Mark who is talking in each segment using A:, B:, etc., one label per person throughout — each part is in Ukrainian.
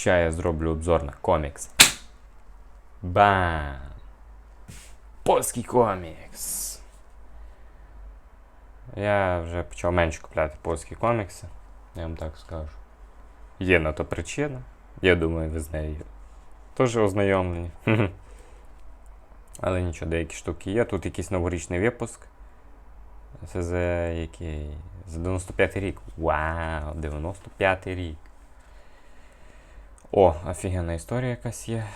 A: Ща я зроблю обзор на комікс. Бам! Польський комікс. Я вже почав менше купляти польські комікси, я вам так скажу. Є на то причина. Я думаю, ви з нею теж ознайомлені. Але нічого, деякі штуки є. Тут якийсь новорічний випуск. Це за який? За 95 рік. Вау, 95 рік. О, офігенна історія якась є.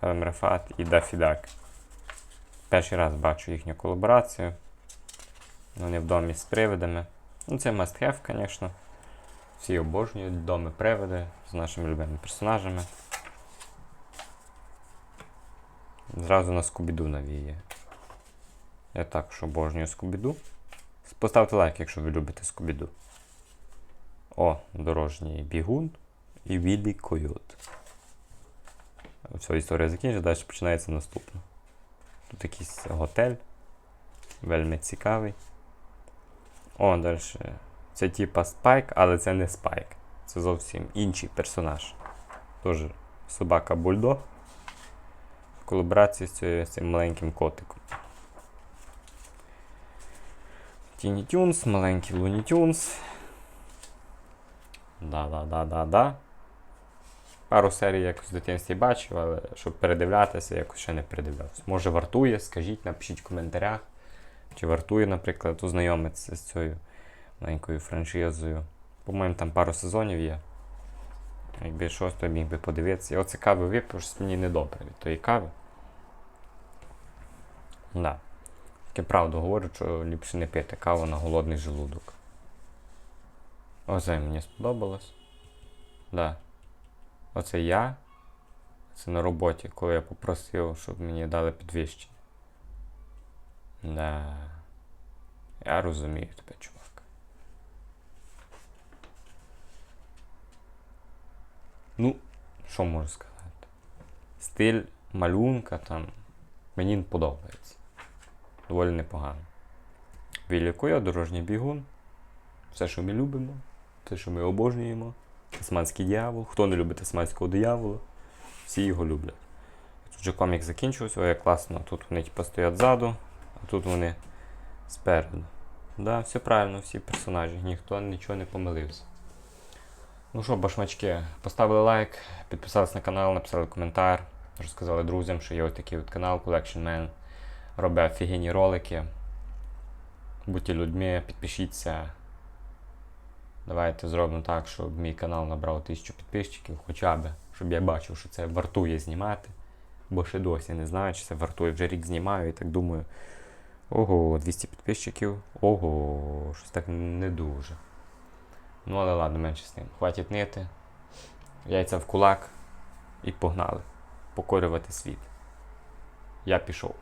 A: Ремрефат і Дафідак. Перший раз бачу їхню колаборацію. Вони в домі з привидами. Ну, це must have, звісно. Всі обожнюють доми привиди з нашими любими персонажами. Зразу на Скубіду навіє. Я також обожнюю Скубіду. Поставте лайк, якщо ви любите Скубіду. О, дорожній бігун і Віллі Койот. Все, історія закінчиться, далі починається наступна. Тут якийсь готель. Вельми цікавий. О, далі. Це типа Спайк, але це не Спайк. Це зовсім інший персонаж. Тож собака Бульдог. В колаборації з цим маленьким котиком. Тіні Тюнс, маленький Луні Тюнс. Да-да-да-да-да. Пару серій якось в дитинстві бачив, але щоб передивлятися, якось ще не передивлявся. Може вартує, скажіть, напишіть в коментарях. Чи вартує, наприклад, ознайомитися з цією маленькою франшизою. По-моєму, там пару сезонів є. Якби щось, то міг би подивитися. Я оце кави випив, щось мені недобре від тої кави. Да. Таке правду говорю, що ліпше не пити каву на голодний желудок. Оце мені сподобалось. Да. Оце я. Це на роботі, коли я попросив, щоб мені дали підвищення. Да. Я розумію тебе, чувак. Ну, що можу сказати? Стиль малюнка там мені подобається. Доволі непогано. Вілікуя, дорожній бігун. Все, що ми любимо, все, що ми обожнюємо. Тасманський дьявол. Хто не любить тасманського диявола, всі його люблять. Тут вже комік закінчився, ой, як класно. Тут вони типу, стоять ззаду, а тут вони спереду. Да, все правильно, всі персонажі, ніхто нічого не помилився. Ну що, башмачки, поставили лайк, підписались на канал, написали коментар, розказали друзям, що є ось такий от канал Collection Man. Робить офігенні ролики. Будьте людьми, підпишіться. Давайте зробимо так, щоб мій канал набрав тисячу підписчиків, хоча б, щоб я бачив, що це вартує знімати. Бо ще досі не знаю, чи це вартує. Вже рік знімаю і так думаю. Ого, 200 підписчиків. Ого, щось так не дуже. Ну, але ладно, менше з ним. Хватить нити. Яйця в кулак і погнали. Покорювати світ. Я пішов.